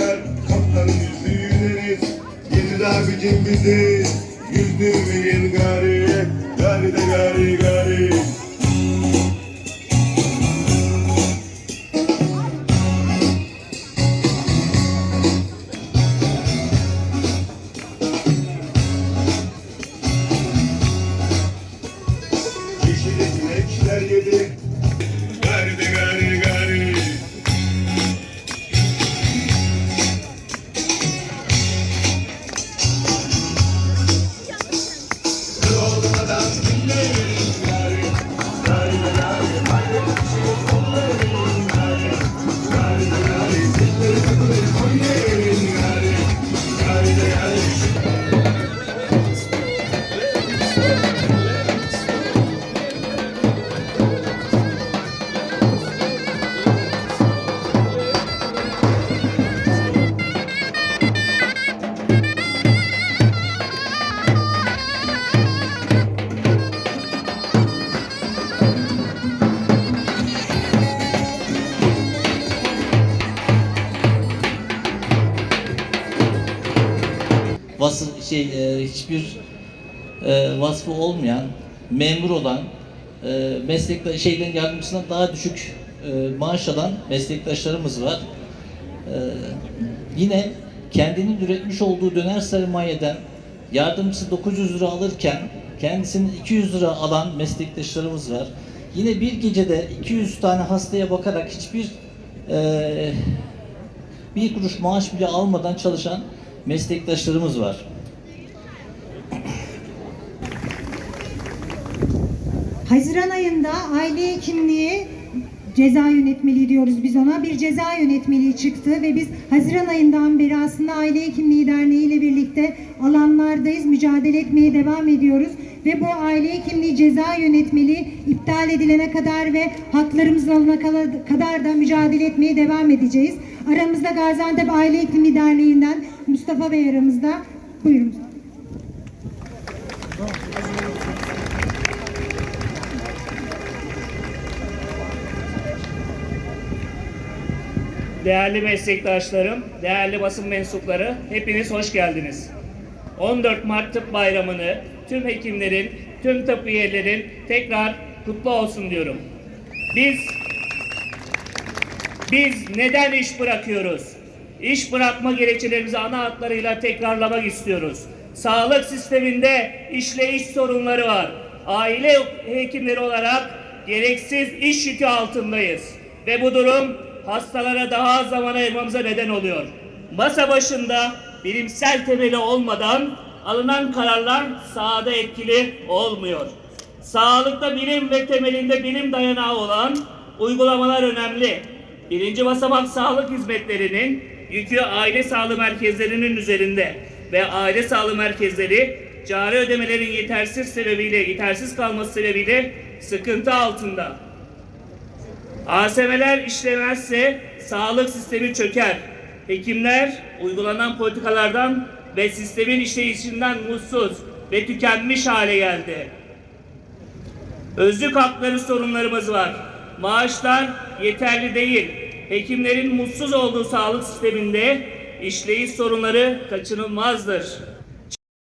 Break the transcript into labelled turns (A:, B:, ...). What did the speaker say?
A: çıkar kaptan yüzlü yüzeriz Yedi darbicim bizi yüzdü ve yılgarı
B: vası şey e, hiçbir e, vasfı olmayan memur olan e, meslekta şeylerin yardımcısından daha düşük e, maaş alan meslektaşlarımız var. E, yine kendinin üretmiş olduğu döner sermayeden yardımcısı 900 lira alırken kendisinin 200 lira alan meslektaşlarımız var. Yine bir gecede 200 tane hastaya bakarak hiçbir e, bir kuruş maaş bile almadan çalışan meslektaşlarımız var.
C: Haziran ayında aile hekimliği ceza yönetmeliği diyoruz biz ona. Bir ceza yönetmeliği çıktı ve biz Haziran ayından beri aslında Aile Hekimliği Derneği ile birlikte alanlardayız, mücadele etmeye devam ediyoruz. Ve bu aile hekimliği ceza yönetmeliği iptal edilene kadar ve haklarımız kala- kadar da mücadele etmeye devam edeceğiz. Aramızda Gaziantep Aile Hekimliği Derneği'nden Mustafa Bey aramızda. Buyurun.
D: Değerli meslektaşlarım, değerli basın mensupları, hepiniz hoş geldiniz. 14 Mart Tıp Bayramı'nı tüm hekimlerin, tüm tıp üyelerin tekrar kutlu olsun diyorum. Biz biz neden iş bırakıyoruz? İş bırakma gerekçelerimizi ana hatlarıyla tekrarlamak istiyoruz. Sağlık sisteminde işleyiş sorunları var. Aile hekimleri olarak gereksiz iş yükü altındayız. Ve bu durum hastalara daha az zaman ayırmamıza neden oluyor. Masa başında bilimsel temeli olmadan alınan kararlar sahada etkili olmuyor. Sağlıkta bilim ve temelinde bilim dayanağı olan uygulamalar önemli. Birinci basamak sağlık hizmetlerinin yükü aile sağlığı merkezlerinin üzerinde ve aile sağlığı merkezleri cari ödemelerin yetersiz sebebiyle, yetersiz kalması sebebiyle sıkıntı altında. ASM'ler işlemezse sağlık sistemi çöker. Hekimler uygulanan politikalardan ve sistemin işleyişinden mutsuz ve tükenmiş hale geldi. Özlük hakları sorunlarımız var. Maaşlar yeterli değil. Hekimlerin mutsuz olduğu sağlık sisteminde işleyiş sorunları kaçınılmazdır.